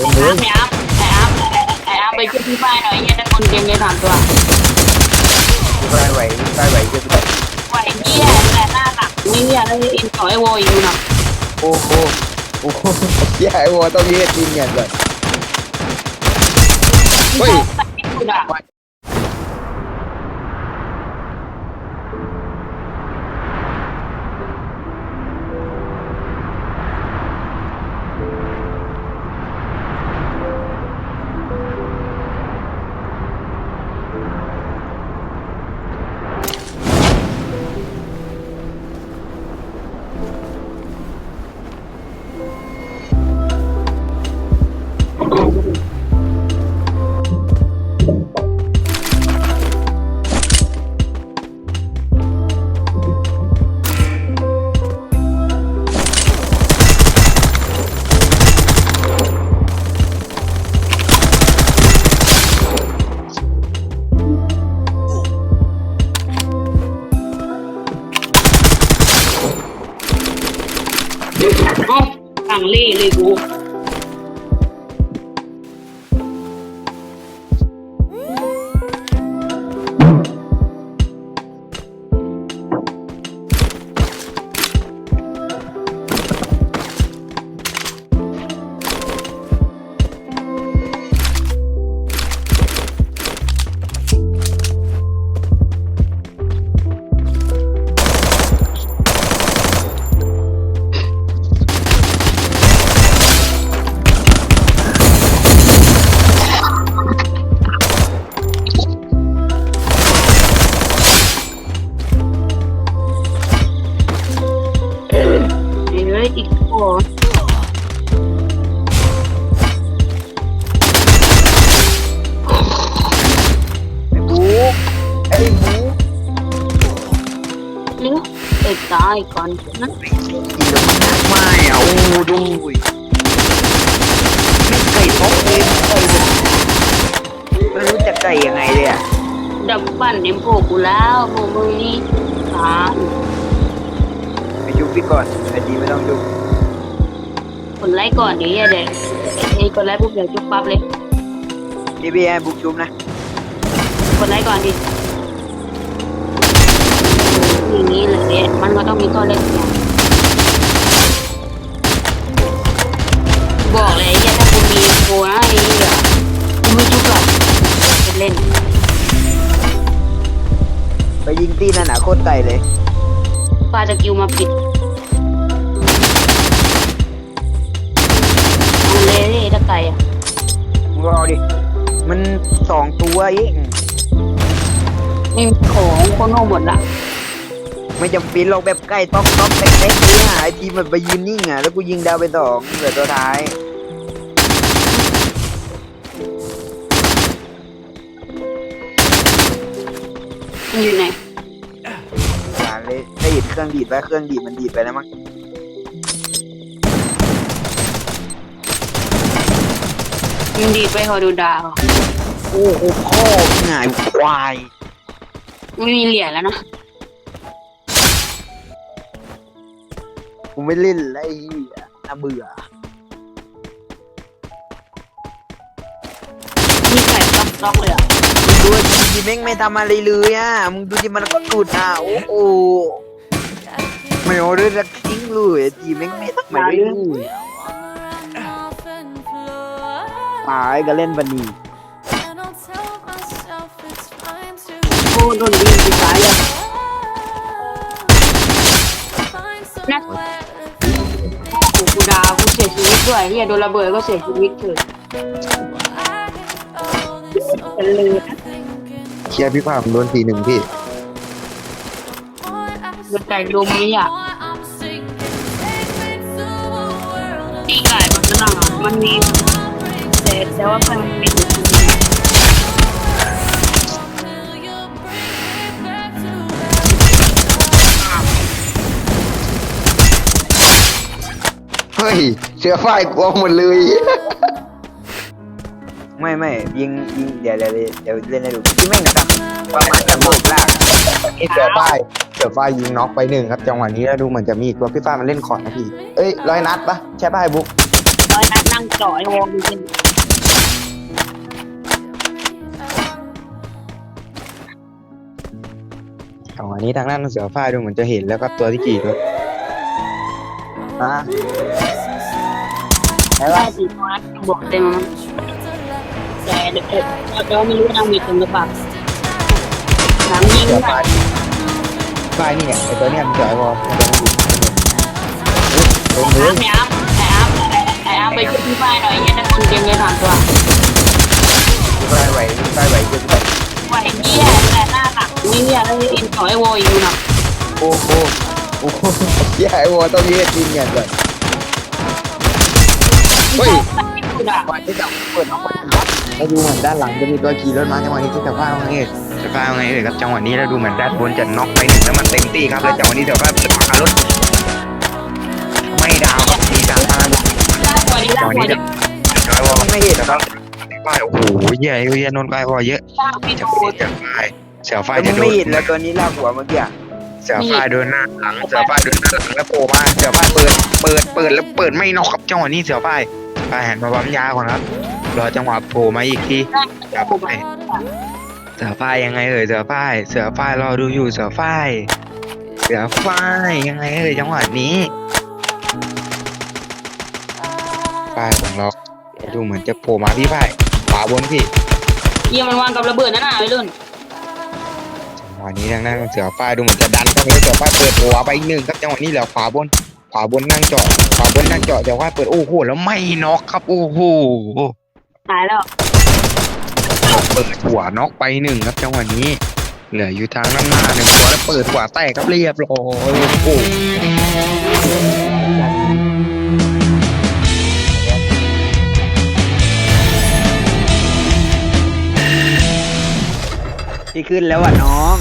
ไอ้อัพไอ้อัพไอ้อัพไออาร์มไปช่วยพี่ฝ้ายหน่อยเนี่ยนักคนเกมเลยสามตัวพี่ไฟไหวพี่ไฟไหวเยอะไปไหวเหี้ยแต่หน้าหนักนี่เนี่ยแล้วอินต่อไอโวอยู่นะโอ้โหโอ้โหเหี้ยไอ้วัวต้องยืดจริงเงี้ยเลยเฮ้ย เอ้าต่างเล่เลยกู ตายก่อนนั้นไม่อะโอ้ดูไก่ป๊อกเองไม่รู้จะไก่ยังไงเลยอะดับปั่นเอ็มโผกูแล้วโมมึงนี่ตาไปยุบพี่ก่อนไอดีไม่ต้องยุบกดไลค์ก่อนเดี๋ยวเด็กไอ้กดไลค์ปุ๊บเดี๋ยวจุ๊บปั๊บเลยดีบีแอบุกยุบนะกดไลค์ก่อนดิ อย่างนี้เลยเนี่ยมันก็ต้องมีข้อเล่นอย่างบอกเลยไอ้เหี้ยถ้ากูมีโฟนะไอ้เหี้ยกูไม่จุ๊บหรอกจะเล่นไปยิงตีนั่นน่ะโคตรไก่เลย ปาสกิลมาปิดเอาเลยดิถ้าไก่อะมึงรอดิ มันสองตัวเอง ไม่มีของโคโน่หมดละ ไม่จำเป็นหรอกแบบใกล้ต๊อกต๊อกเล็กๆเนี่ยไอทีมมันไปยืนนิ่งอะแล้วกูยิงดาวไปสองเหลือตัวท้ายมันอยู่ไหนอ่าเลยได้ยินเครื่องดีดไปเครื่องดีดมันดีดไปแล้วมั้งมันดีดไปฮอดูดาวโอ้โหพ่อหงายควาย ไม่มีเหรียญแล้วนะ กูไม่เล่นแล้วไอ้เหี้ยน่าเบื่อ มีไก่ต๊อกต๊อกเลยอะมึงดูไอ้ทีแม่งไม่ทำอะไรเลยอะ มึงดูที่มันก็สุดอะ โอ้โหไม่เอาด้วยสักทิ้งเลยไอ้ทีแม่งไม่ทำอะไรเลยตายก็เล่นบันนี้โอ้โดนยิงสุดท้ายเลยนะ กูกูดาวกูเสียชีวิตด้วยเฮียโดนระเบิดก็เสียชีวิตเถอะเป็นเลยนะเชียร์พี่ภาพโดนทีหนึ่งพี่ โดนไก่ลมนี่อะตีไก่มันจะหนามันมีแต่แต่ว่ามันมีอยู่ เฮ้ยเชื้อไฟกลัวหมดเลย ไม่ไม่ยิงยิงเดี๋ยวเดี๋ยวเดี๋ยวเล่นให้ดูที่แม่งกับประมาณจะโบกลากอะนี่เสือไฟเสือไฟยิงน็อกไปหนึ่งครับจังหวะนี้แล้วดูเหมือนจะมีอีกตัวพี่ฟ้ามันเล่นคอร์ดนะพี่ เอ้ยร้อยนัดปะใช่ป่ะไอ้บุ๊กร้อยไอ้นัดนั่งจ่อไอ้วอลดูสิจังหวะนี้ทางด้านเสือฝ้ายดูเหมือนจะเห็นแล้วครับตัวที่กี่ตัวอะ ไอ้ว่าสีฟ้าบอกเต็มแต่เด็กๆเราไม่รู้ว่ามีตรงหรือเปล่าหลังยิงเสือนะฝ้ายฝ้ายนี่เนี่ยไอตัวเนี้ยมันเสือไอวอลโดนเลยไอ้อาร์มไอ้อาร์มไอ้อาร์มไปช่วยพี่ฝ้ายหน่อยเนี่ยนักคนเกมเนี่ยถามตัวฝ้ายไหวฝ้ายไหวเยอะไปไหวเหี้ยแต่หน้าหลักนี่เนี่ยแล้วอินจ่อไอ้วอลอยู่หนะโอ้โหโอ้โหเหี้ยไอวอลต้องยืดจริงเนี่ยเลย เฮ้ยไม่พูดอะวันที่จะเปิดออกมาแล้วดูเหมือนด้านหลังจะมีตัวขี่รถมาจังหวะนี้ที่จะฟ้าว่าไงจะฟ้าว่าไงเอ่ยครับจังหวะนี้แล้วดูเหมือนด้านบนจะน็อกไปหนึ่งแล้วมันเต็มที่ครับแล้วจังหวะนี้เดี๋ยวฟ้าเปิดขารถไม่ดาวครับมีการพาลงได้กว่าดจังหวะนี้เดี๋ยวไม่เห็นนะครับป้ายโอ้โหเหี้ยเหี้ยนนท์ป้ายวอลเยอะสร้างไม่จะโดนเสียฝ้ายเสียฝ้ายจะโดนไม่เห็นแล้วตัวนี้ลากหัวเมื่อกี้เสียฝ้าโดนหน้าหลังเสียฝ้าโดนหน้าหลังแล้วโผล่มาเสียฝ้าเปิด เปิด เปิดแล้วเปิดไม่น็อกครับจังหวะนี้เสียฝ้า ยฝ้ายหันมาปั๊มยาก่อนครับรอจังหวะโผล่มาอีกทีได้เสือฝ้ายเสือฝ้ายยังไงเอ่ยเสือฝ้ายเสือฝ้ายรอดูอยู่เสือฝ้ายเสือฝ้ายยังไงเอ่ยจังหวะนี้ฝ้ายของเราดูเหมือนจะโผล่มาพี่ฝ้ายขวาบนพี่เยี่ยมันวางกับระเบิดนั่นน่ะไปรุ่นจังหวะนี้ทางด้านของเสือฝ้ายดูเหมือนจะดันเข้าไปแล้วเสือฝ้ายเปิดหัวไปอีกหนึ่งครับจังหวะนี้เหลือขวาบน ขวาบนนั่งเจาะขวาบนนั่งเจาะเสือฝ้ายเปิดโอ้โหแล้วไม่น็อกครับโอ้โหตายแล้วเปิดหัวน็อกไปหนึ่งครับจังหวะนี้ เหลืออยู่ทางด้านหน้าหนึ่งตัวแล้วเปิดขวาแตกครับเรียบร้อยโอ้โหที่ขึ้นแล้วอะน้อง